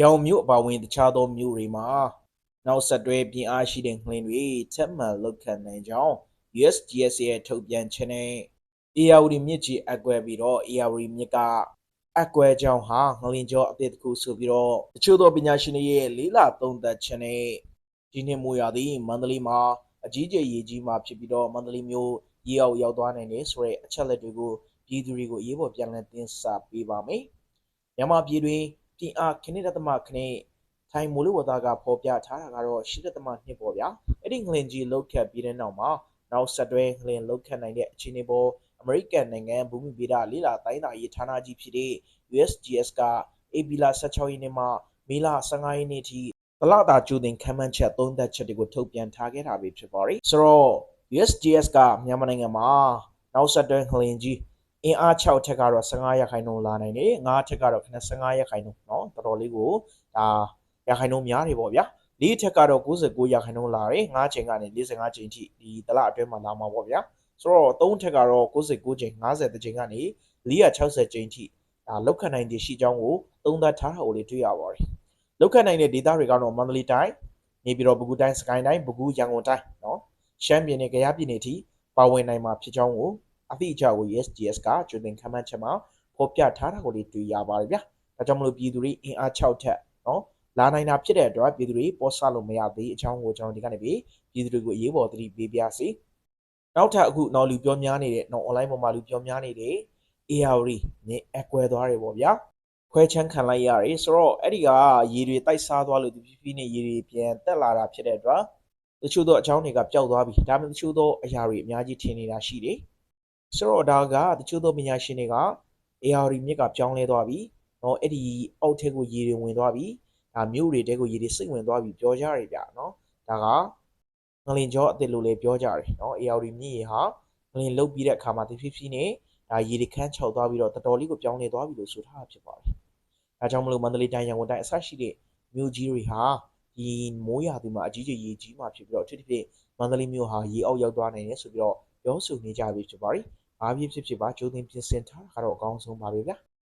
ရောင်မြို့အပါအဝင်တခြားသောမြို့တွေမှာနောက်ဆက်တွဲပြင်းအားရှိတဲ့ငလင်တွေထပ်မံလောက်ခံနိုင်ကြောင်း USGS ရဲ့ထုတ်ပြန်ချက်နဲ့ ARD မြစ်ကြီးအကွဲပြီးတော့ ARD မြစ်ကအကွဲကြောင်းဟာငလင်ကျော်အသစ်တစ်ခုဆိုပြီးတော့တချို့သောပညာရှင်တွေရဲ့လေးလာသုံးသပ်ချက်နဲ့ဒီနှစ်မိုးရာသီမန္တလေးမှာအကြီးကျယ်ရေကြီးမှာဖြစ်ပြီးတော့မန္တလေးမြို့ရေအောက်ရောက်သွားနိုင်တယ်ဆိုတဲ့အချက်လက်တွေကိုပြည်သူတွေကိုအရေးပေါ်ပြန်လည်တင်ဆက်ပေးပါမယ်။မြန်မာပြည်တွင် ပြင်အားခဏတသမခဏထိုင်မိုးလေဝသကဖော်ပြထားတာကတော့ရှိတသမနှစ်ပေါ့ဗျာ။အဲ့ဒီငလင်ကြီးလောက်ခတ်ပြီးတဲ့နောက်မှာနောက်ဆက်တွဲငလင်လောက်ခတ်နိုင်တဲ့အခြေအနေပေါ်အမေရိကန်နိုင်ငံဘူမိဗေဒလေးလာတိုင်းသားရေးဌာနကြီးဖြစ်တဲ့ USGS က AB လာ16ရက်နေ့မှမေလ15ရက်နေ့ထိတလတာကျူတင်ခမ်းမှန်းချက်သုံးသက်ချက်တွေကိုထုတ်ပြန်ထားခဲ့တာပဲဖြစ်ပါတယ်။ဆိုတော့ USGS ကမြန်မာနိုင်ငံမှာနောက်ဆက်တွဲငလင်ကြီး အင်အား6ထက်ကတော့15ရာခိုင်နှုန်းလာနိုင်တယ်9ထက်ကတော့95ရာခိုင်နှုန်းเนาะတော်တော်လေးကိုဒါရာခိုင်နှုန်းများတယ်ပေါ့ဗျာ၄ထက်ကတော့99ရာခိုင်နှုန်းလာတယ်9ချိန်ကနေ45ချိန်ထိဒီတလအတွင်းမှာလာမှာပေါ့ဗျာဆိုတော့3ထက်ကတော့69ချိန်50ချိန်ကနေ460ချိန်ထိဒါလောက်ခံနိုင်တဲ့ရှိကြောင်းကိုသုံးသပ်ထားတာကိုလေးတွေ့ရပါတယ်လောက်ခံနိုင်တဲ့ဒေသတွေကတော့မန္တလေးတိုင်းနေပြည်တော်ပဲခူးတိုင်းစကိုင်းတိုင်းပဲခူးရန်ကုန်တိုင်းเนาะရှမ်းပြည်နယ်ကယားပြည်နယ်ထိပါဝင်နိုင်မှာဖြစ်ကြောင်းကို အသိအချာကို USGS ကကျွတင်ခမ်းမှန်းချက်မှာဖော်ပြထားတာကိုလေးတွေ့ရပါတယ်ဗျာ။ဒါကြောင့်မလို့ပြည်သူတွေအင်အား6ထက်နော်လာနိုင်တာဖြစ်တဲ့အတွက်ပြည်သူတွေပေါ်ဆလို့မရသေးအကြောင်းကိုကျွန်တော်ဒီကနေ့ပြီးပြည်သူတွေကိုအရေးပေါ်သတိပေးပါရစေ။နောက်ထပ်အခုနော်လူပြောများနေတဲ့နော် online ပေါ်မှာလူပြောများနေတဲ့ AR နဲ့အကွဲသွားတယ်ပေါ့ဗျာ။ခွဲချမ်းခံလိုက်ရတယ်ဆိုတော့အဲ့ဒီကရေတွေတိုက်စားသွားလို့ဒီပြပြနဲ့ရေတွေပြန်တက်လာတာဖြစ်တဲ့အတွက်တချို့သောအကြောင်းတွေကပျောက်သွားပြီဒါပေမဲ့တချို့သောအရာတွေအများကြီးထင်နေတာရှိတယ်။ ဆိုတော့ဒါကတချို့သောပညာရှင်တွေက ARD မြစ်ကပြောင်းလဲသွားပြီနော်အဲ့ဒီအောက်ထက်ကိုရေတွေဝင်သွားပြီဒါမြို့တွေတဲကိုရေတွေစိတ်ဝင်သွားပြီပြောကြရတယ်ဗျနော်ဒါကငလင်ကျော်အစ်စ်လို့လည်းပြောကြတယ်နော် ARD မြစ်ရေဟာငလင်လုတ်ပြီးတဲ့အခါမှာတဖြည်းဖြည်းနဲ့ဒါရေတွေခန်းချောက်သွားပြီးတော့တော်တော်လေးကိုပြောင်းလဲသွားပြီလို့ဆိုထားတာဖြစ်ပါတယ်ဒါကြောင့်မလို့မန္တလေးတိုင်းရန်ကုန်တိုင်းအဆရှိတဲ့မြို့ကြီးတွေဟာဒီမိုးရာသီမှာအကြီးကြီးရေကြီးမှာဖြစ်ပြီးတော့အထူးသဖြင့်မန္တလေးမြို့ဟာရေအောက်ရောက်သွားနိုင်တယ်ဆိုပြီးတော့ပြောဆိုနေကြပြီဖြစ်ပါတယ်။ ဘာဖြစ်ဖြစ်ဖြစ်ပါကြိုးတင်ပြင်ဆင်ထားတာကတော့အကောင်းဆုံးပါပဲဗျာ။